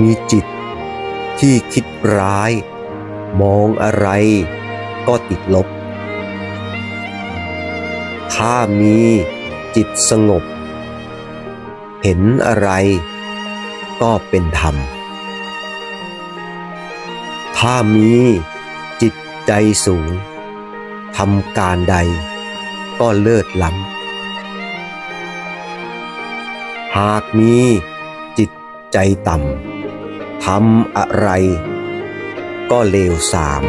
มีจิตที่คิดร้าย มองอะไรก็ติดลบ ถ้ามีจิตสงบ เห็นอะไรก็เป็นธรรม ถ้ามีจิตใจสูงทำการใดก็เลิศล้ำ หากมีจิตใจต่ำ ทำอะไรก็เลวสาม